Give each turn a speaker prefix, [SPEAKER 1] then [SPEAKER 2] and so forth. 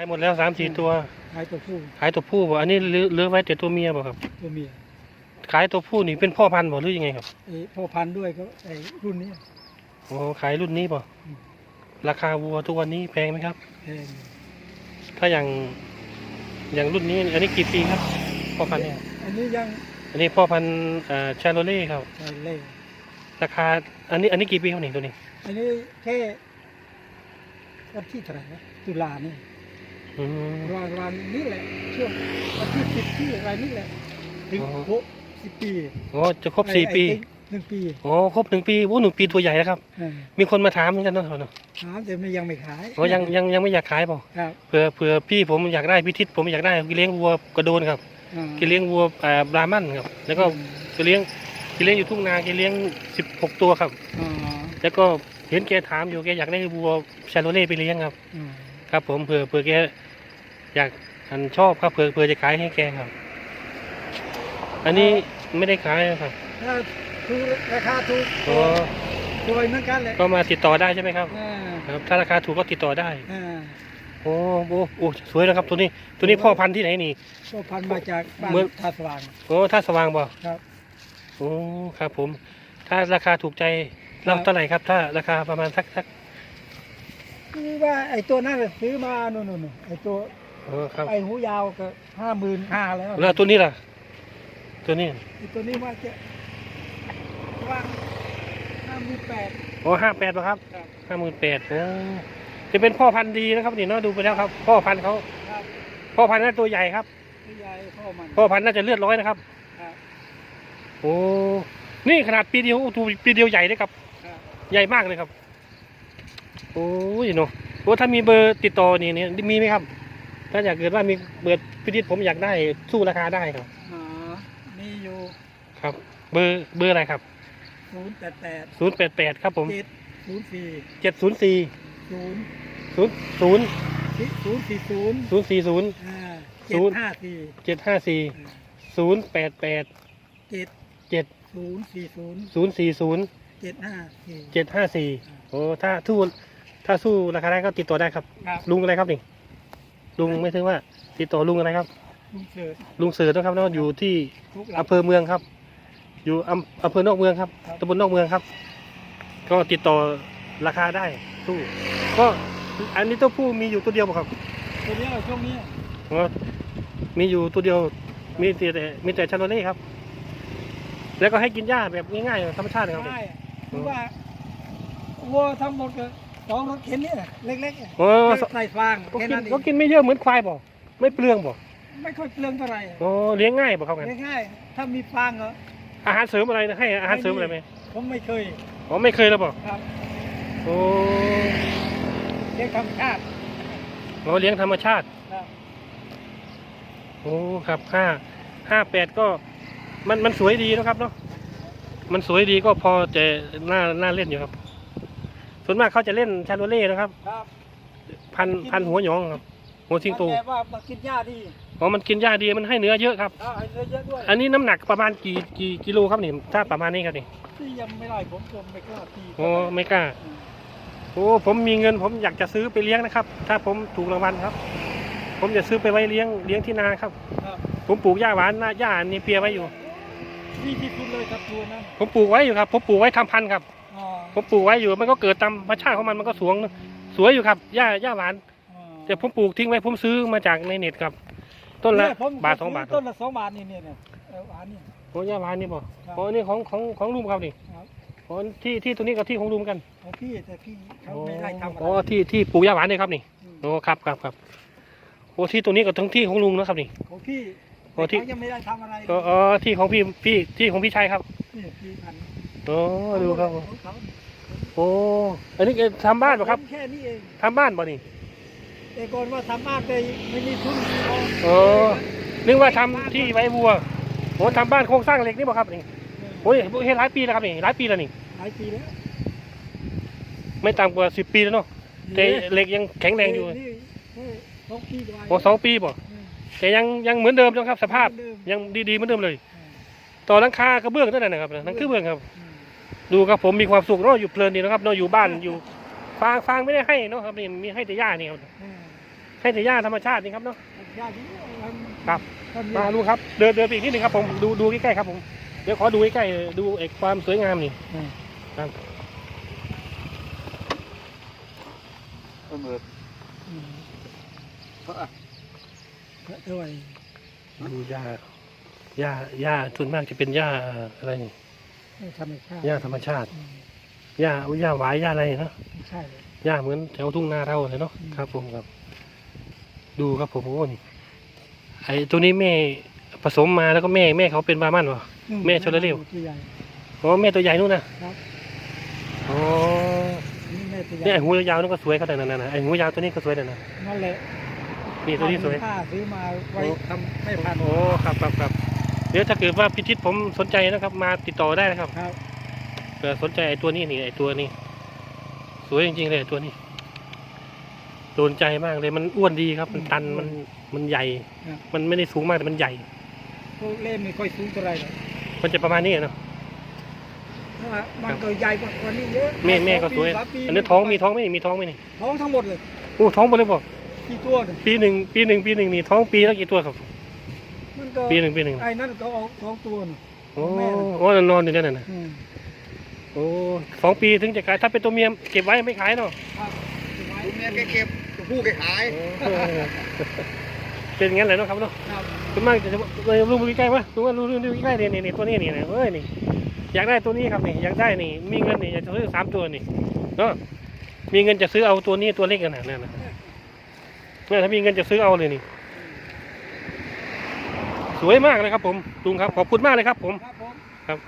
[SPEAKER 1] ายหมดแล้วสามสี่ตัว
[SPEAKER 2] ขายตัวผู้
[SPEAKER 1] ขายตัวผู้บ่อันนี้เหลือเหลือไว้แต่ตัวเมียบ่ครับ
[SPEAKER 2] ตัวเมีย
[SPEAKER 1] ขายตัวผู้นี่เป็นพ่อพันธุ์บ่หรือยังไงครับ
[SPEAKER 2] ไอ้พ่อพันธุ์ด้วยก็ไอ้รุ่นนี้
[SPEAKER 1] โอ้ขายรุ่นนี้บ่
[SPEAKER 2] อืม
[SPEAKER 1] ราคาวัวทุกวันนี้แพงไหมครับ
[SPEAKER 2] แพง
[SPEAKER 1] ถ้าอย่างอย่างรุ่นนี้อันนี้กี่ปีครับ พ่อพันธุ์เนี่ย
[SPEAKER 2] อันนี้ยัง
[SPEAKER 1] อันนี้พ่อพันธุ์อ่าชาโลเล่ครับ
[SPEAKER 2] ใส่เล่
[SPEAKER 1] ราคา อันนี้อันนี้กี่ปีครับนี่ตัวนี้
[SPEAKER 2] อันนี้แค่วันที่เท่าไหร่นะตุลานี่
[SPEAKER 1] อื ม
[SPEAKER 2] วันวันนี้แหละช่วงวันที่สิบที่อะไรนี่แหละถึง
[SPEAKER 1] อ๋อ
[SPEAKER 2] ครบสิบปี
[SPEAKER 1] โอ้จะครบสี่
[SPEAKER 2] ไอ้
[SPEAKER 1] ปี
[SPEAKER 2] ไอ้หนึ่งปี
[SPEAKER 1] โอ้ครบหนึ่งปีโอ้หนึ่งปีตัวใหญ่แล้วครับ
[SPEAKER 2] เออ
[SPEAKER 1] มีคนมาถามเหมือนกันเนาะเนาะ
[SPEAKER 2] ถามแต่ไม่ยังไม่ขาย
[SPEAKER 1] โอ้ยังยังยังไม่อยากขายเปล่า
[SPEAKER 2] ครับ
[SPEAKER 1] เผื่อเผื่อพี่ผมอยากได้พิทิศผมอยากได้กิเลี้ยงวัวกระโดนครับ
[SPEAKER 2] อ่า
[SPEAKER 1] กิเลี้ยงวัวอ่าบรามันครับ แล้วก็กิเลี้ยงกิเลี้ยงอยู่ทุ่งนากิเลี้ยงสิบหกตัวครับ
[SPEAKER 2] อ่า
[SPEAKER 1] แล้วก็เห็นแกถามอยู่แกอยากได้วัวชาโลเล่ไปเลี้ยงครับ
[SPEAKER 2] อ่า
[SPEAKER 1] ครับผมเผื่อเผื่อแกอยากอันชอบครับเผื่อเผื่อจะขายให้แกครับ อันนี้ไม่ได้ขายครับ
[SPEAKER 2] ถ้าถูกราคาถูก
[SPEAKER 1] ก็
[SPEAKER 2] รวยเหมือนกันแหละ
[SPEAKER 1] ก็มาติดต่อได้ใช่ไหมครับ
[SPEAKER 2] อ่า
[SPEAKER 1] ครับถ้าราคาถูกก็ติดต่อได้
[SPEAKER 2] อ่า
[SPEAKER 1] โอ้โหโอ้สวยนะครับตัวนี้ ตัวนี้พ่อพันธุ์ที่ไหนนี่
[SPEAKER 2] ก็พันมาจากบ้าน
[SPEAKER 1] เมือง
[SPEAKER 2] ท่าสว่าง
[SPEAKER 1] โอ้ท่าสว่างบ่
[SPEAKER 2] ครับ
[SPEAKER 1] โอ้ครับผม ถ้าราคาถูกใจเราเท่าไหร่ครับ ถ้าราคาประมาณสักสัก
[SPEAKER 2] คือว่าไอ้ตัวนั้นน่ะซื้อมาโน่นๆๆไอ้ตัว
[SPEAKER 1] โอ้ครับ
[SPEAKER 2] ไอ้หูยาวก็ห้าหมื่นห้าแล้ว
[SPEAKER 1] แล้วตัวนี้ล่ะ ตัวนี้
[SPEAKER 2] ไอ้ตัวนี้ว่าจะว่างห้าหมื่นแปด
[SPEAKER 1] โอ้ห้าแปดครับ
[SPEAKER 2] ครับ
[SPEAKER 1] ห้าหมื่นแปดโอ้จะเป็นพ่อพันธุ์ดีนะครับนี่เนาะดูไปแล้วครับ พ่อพันธุ์เขา
[SPEAKER 2] ครับ
[SPEAKER 1] พ่อพันธุ์น่าตัวใหญ่ครับ
[SPEAKER 2] พี่ใหญ่พ่อมัน
[SPEAKER 1] พ่อพันธุ์น่าจะเลือดร้อยนะครับ
[SPEAKER 2] ครับ
[SPEAKER 1] โอ้ นี่ขนาดปีเดียวโอ้ดูปีเดียวใหญ่เลยครับ
[SPEAKER 2] ครับ
[SPEAKER 1] ใหญ่มากเลยครับ โอ้ยเนาะโอ้ถ้ามีเบอร์ติดต่อนี่นี่มีไหมครับ ถ้าอยากเกิดว่ามีเบอร์พิจิตผมอยากได้สู้ราคาได้ครับ
[SPEAKER 2] อ๋อมีอยู่
[SPEAKER 1] ครับ เบอร์เบอร์อะไรครับ
[SPEAKER 2] ศูนย์แปดแปด
[SPEAKER 1] ศูนย์แปดแปดครับผม
[SPEAKER 2] เจ็ดศูนย์สี่
[SPEAKER 1] เจ็ดศูนย์สี่
[SPEAKER 2] ศูนย์
[SPEAKER 1] ศูนย์ศูนย์
[SPEAKER 2] ศูนย์สี่ศูนย์
[SPEAKER 1] ศูนย์สี่ศูนย์
[SPEAKER 2] อ่า
[SPEAKER 1] ศู
[SPEAKER 2] เจ็ด
[SPEAKER 1] นย์
[SPEAKER 2] ห้าสี่
[SPEAKER 1] เจ็ดห้าสี่ศูนย์แปดแปด
[SPEAKER 2] เจ็ด
[SPEAKER 1] เจ็ด
[SPEAKER 2] ศูนย์สี่ศูนย์
[SPEAKER 1] ศูนย์สี่ศูนย์
[SPEAKER 2] เจ็ดห้าสี่
[SPEAKER 1] เจ็ดห้าสี่โอ้ถ้าสู้ ถ้าสู้ราคาได้ก็ติดต่อได้ครับ
[SPEAKER 2] ครับ
[SPEAKER 1] ลุงอะไรครับนี่ลุงไม่ถึงว่า ติดต่อลุงอะไรครับ
[SPEAKER 2] ลุงเสิร์ช
[SPEAKER 1] ลุงเสือนะครับเนาะอยู่ที่
[SPEAKER 2] ทุกหลั
[SPEAKER 1] อำเภอเมืองครับ อยู่อำอำเภอนอกเมืองครับ
[SPEAKER 2] ครับ
[SPEAKER 1] ตำบลนอกเมืองครับ ก็ติดต่อราคาได้สู้ก็อันนี้ตัวผู้มีอยู่ตัวเดียวป่ะครับ
[SPEAKER 2] ตัวเนี้ยช่วงนี้
[SPEAKER 1] อ๋อมีอยู่ตัวเดียวมีแต่มีแต่ชาโลเล่ครับ แล้วก็ให้กินหญ้าแบบง่ายๆธรรมชาตินะครับ
[SPEAKER 2] ใช่คือว่าวัวทั้งหมดก็ สองรถเข็นเนี่ยเล็กๆอะ
[SPEAKER 1] โอ้
[SPEAKER 2] ใส่ฟาง
[SPEAKER 1] ก็
[SPEAKER 2] แค่
[SPEAKER 1] กิน
[SPEAKER 2] นั้นเอ
[SPEAKER 1] ก็
[SPEAKER 2] ง
[SPEAKER 1] กินไม่เยอะเหมือนควายป่ะไม่เปลืองป่ะ
[SPEAKER 2] ไม่ค่อยเปลืองเท่าไหร่
[SPEAKER 1] โอ้เลี้ยงง่ายป่ะครับงั้น
[SPEAKER 2] ง่ายๆถ้ามีฟางเหรอ
[SPEAKER 1] อาหารเสริมอะไรนะให้อาหารเสริมอะไรไหม
[SPEAKER 2] ผมไม่เคย
[SPEAKER 1] อ๋อไม่เคยแล้วป่ะ
[SPEAKER 2] ครับ
[SPEAKER 1] โอ้
[SPEAKER 2] เลี้ยงธรรมชาติ
[SPEAKER 1] โอ้เลี้ยงธรรมชาติ
[SPEAKER 2] ครับ
[SPEAKER 1] โอ้ครับห้าห้าแปดก็มันมันสวยดีนะครับเนาะมันสวยดีก็พอจะน่าน่าเล่นอยู่ครับ ส่วนมากเขาจะเล่นชาโลเล่นะครับ
[SPEAKER 2] ครับ
[SPEAKER 1] พันพันหัวหยองครับหัวสิงโต
[SPEAKER 2] แต่ว่ามากินหญ้าดี
[SPEAKER 1] อ๋อมันกินหญ้าดีมันให้เนื้อเยอะครับ
[SPEAKER 2] เอาให้เนื้อเยอะด้วย
[SPEAKER 1] อันนี้น้ำหนักประมาณกี่กี่กิโลครับนี่ถ้าประมาณนี้ครับนี่
[SPEAKER 2] ที่ยังไม่ได้ผมจมไม่กล้าตี
[SPEAKER 1] โอ้ไม่กล้า
[SPEAKER 2] อืม
[SPEAKER 1] โอ้ผมมีเงินผมอยากจะซื้อไปเลี้ยงนะครับ ถ้าผมถูกรางวัลครับ ผมจะซื้อไปไว้เลี้ยงเลี้ยงที่นาครับ
[SPEAKER 2] ครับ
[SPEAKER 1] ผมปลูกหญ้าหวานหน้าหญ้านี่เปียไว้อยู่
[SPEAKER 2] ดีที่สุดเลยครับตัวนั้น
[SPEAKER 1] ผมปลูกไว้อยู่ครับผมปลูกไว้ทำพันธุ์ครับ
[SPEAKER 2] อ๋อ
[SPEAKER 1] ผมปลูกไว้อยู่มันก็เกิดตามธรรมชาติของมันมันก็สวงสวยอยู่ครับหญ้าหญ้าหวาน
[SPEAKER 2] อ๋อ
[SPEAKER 1] แต่ผมปลูกทิ้งไว้ผมซื้อมาจากในเน็ตครับ ต้นละ
[SPEAKER 2] เยผม
[SPEAKER 1] บาทสองบาท
[SPEAKER 2] ต้นละสองบาทนี่เนี่ยเนี่ยเออหวานเนี่ย
[SPEAKER 1] โอ้หญ้าหวานนี่บ่
[SPEAKER 2] ครับ
[SPEAKER 1] โอ้นี่ของของของลุงครับนี่
[SPEAKER 2] ครับ
[SPEAKER 1] โอ้ที่ที่ตัวนี้กับที่ของลุงกัน
[SPEAKER 2] ของพี่แต่พี่เขา
[SPEAKER 1] โอ้
[SPEAKER 2] ไม่ให้ทำอะไร
[SPEAKER 1] โอ้ที่ที่ปลูกหญ้าหวานนี่ครับนี่
[SPEAKER 2] อืม
[SPEAKER 1] โอ้ครับครับครับโอ้ที่ตัวนี้กับทั้งที่ของลุงนะครับนี่
[SPEAKER 2] ของพี่
[SPEAKER 1] โอ้ที่
[SPEAKER 2] เขายังไม่ได้ทำอะไร
[SPEAKER 1] ก็อ๋อที่ของพี่พี่ที่ของพี่ชายครับ
[SPEAKER 2] นี่พี่พันธุ์
[SPEAKER 1] โอ้ดูครับ
[SPEAKER 2] ของเขา
[SPEAKER 1] โอ้อันนี้ทำบ้านป่ะครับ
[SPEAKER 2] ผมแค่นี้เอง
[SPEAKER 1] ทำบ้านป่ะนี่
[SPEAKER 2] แต่ก่อนว่าทำบ้านไปไม่มีทุนเอา
[SPEAKER 1] โอ้นึกว่าทำที่ไว้วัวโอ้ทำบ้านโครงสร้างเหล็กนี่ป่ะครับนี่โอ้ยเฮ็ดหลายปีแล้วครับนี่หลายปีแล้วนี่
[SPEAKER 2] หลายปีแล้ว
[SPEAKER 1] ไม่ต่ำกว่าสิบปีแล้วเนาะแต่เหล็กยังแข็งแรงอยู่
[SPEAKER 2] นี่นี่สองปีกว่า
[SPEAKER 1] โอ้สองปีป่ะ
[SPEAKER 2] อืม
[SPEAKER 1] แต่ยังยังเหมือนเดิมจังครับ สภาพ
[SPEAKER 2] เหมือนเดิม
[SPEAKER 1] ยังดีๆเหมือนเดิมเลย
[SPEAKER 2] อืม
[SPEAKER 1] ต่อหลังคากระเบื้องเท่านั้นนะครับนั่นคือเบื้องครับ
[SPEAKER 2] อืม
[SPEAKER 1] ดูครับผมมีความสุขเนาะอยู่เพลินดีนะครับเนาะอยู่บ้านอยู่ฟางฟางไม่ได้ให้เนาะครับนี่มีให้แต่หญ้านี่ครับ
[SPEAKER 2] อืม
[SPEAKER 1] ให้แต่หญ้าธรรมชาตินี่ครับเนาะ
[SPEAKER 2] ยากที่ทำ
[SPEAKER 1] ครับ
[SPEAKER 2] ทำ
[SPEAKER 1] มา
[SPEAKER 2] ยาก
[SPEAKER 1] ลุงครับเดินเดินไปอีกนิดนึงครับผมดูดูใกล้ๆครับผมเดี๋ยวขอดูใกล้ๆดูไอ้ความสวยงามนี่
[SPEAKER 2] อืม
[SPEAKER 1] ครับ
[SPEAKER 3] เออเมื่อ
[SPEAKER 2] อืม
[SPEAKER 3] เพราะอะ
[SPEAKER 2] เท่าไหร่
[SPEAKER 1] ดูหญ้าหญ้าหญ้าส่วนมากจะเป็นหญ้าอะไรนี่
[SPEAKER 2] ไม่ ธรรมชาติ
[SPEAKER 1] หญ้าธรรมชาติ
[SPEAKER 2] อืม
[SPEAKER 1] หญ้าหญ้าหวายหญ้าอะไรเนาะ
[SPEAKER 2] ไม่ใช่เลย
[SPEAKER 1] หญ้าเหมือนแถวทุ่งนาเราเลยเนาะ
[SPEAKER 2] อืม
[SPEAKER 1] ครับ ผมครับ ดูครับผมโอ้นี่ไอ้ตัวนี้แม่ผสมมาแล้วก็แม่แม่เขาเป็นบาร์มันวะ
[SPEAKER 2] อื
[SPEAKER 1] แม่ชนละเร็ว
[SPEAKER 2] ตัวใหญ่
[SPEAKER 1] อ๋อแม่ตัวใหญ่นู่นนะครับอ๋อ
[SPEAKER 2] นี่แม่ตัวใหญ่
[SPEAKER 1] เนี่ยไอ้หูยาวๆนู่นก็สวยเขาแต่นั่นน่ะไอ้หูยาวตัวนี้ก็สวยแต่นั่น
[SPEAKER 2] นั่นแหละ
[SPEAKER 1] นี่ตัวนี้สวย
[SPEAKER 2] ผ้าซื้อมาไว้
[SPEAKER 1] โอ้
[SPEAKER 2] ทำไม่พัน
[SPEAKER 1] โอ้ครับครับครับ เดี๋ยวถ้าเกิดว่าพิชิตผมสนใจนะครับ มาติดต่อได้นะครับ
[SPEAKER 2] ครับ
[SPEAKER 1] เออสนใจไอ้ตัวนี้นี่ไอ้ตัวนี้ สวยจริงๆเลยไอ้ตัวนี้โดนใจมากเลยมันอ้วนดีครับ มันตันมันมันใหญ่มันไม่ได้สูงมากแต่มันใหญ่
[SPEAKER 2] พวกเล่มไม่ค่อยสูงเท่าไหรหรอก
[SPEAKER 1] มันจะประมาณนี้เนาะ
[SPEAKER 2] เพราะว่ามันก็ใหญ่กว่านี้เยอะ
[SPEAKER 1] แม่แม่ก็สวย
[SPEAKER 2] สามปี
[SPEAKER 1] อันนี้ท้องมีท้องไหมนี่มีท้องไหมนี่
[SPEAKER 2] ท้องทั้งหมดเลย
[SPEAKER 1] โอ้ท้องหมดเลยบอก
[SPEAKER 2] กี่ตัวเนี่ย
[SPEAKER 1] ปีหนึ่งปีหนึ่งปีหนึ่งนี่ท้องปีละกี่ตัวครับ
[SPEAKER 2] มันก็
[SPEAKER 1] ปีหนึ่งปีหนึ่ง
[SPEAKER 2] ไอ้นั่นก็เอาท้องตัวน่ะ
[SPEAKER 1] โอ้
[SPEAKER 2] แม่น่ะ
[SPEAKER 1] โอ้นอนอยู่นั่นน่ะ
[SPEAKER 2] อืม
[SPEAKER 1] โอ้สองปีถึงจะขายถ้าเป็นตัวเมียเก็บไว้ไม่ขายเนาะ
[SPEAKER 2] ครับไว้
[SPEAKER 3] ลูกเมียแกเก็บตัวผู้แกขาย
[SPEAKER 1] โอ้เป็นอย่างนั้นเลยเนาะครับเนาะ
[SPEAKER 2] ครับ
[SPEAKER 1] คุณมากจะเลยรูปใกล้ๆวะดูว่ารูปใกล้ๆเนี่ยนี่ตัวนี้นี่นะเอ้ยนี่อยากได้ตัวนี้ครับนี่อยากได้นี่ มีเงินนี่อยากจะซื้อสามตัวนี่เนาะมีเงินจะซื้อเอาตัวนี้ตัวเล็กกันนะนั่นนะเนี่ยถ้ามีเงินจะซื้อเอาเลยนี่ สวยมากเลยครับผมลุงครับขอบคุณมากเลยครับผม
[SPEAKER 2] ครับผม
[SPEAKER 1] ครับ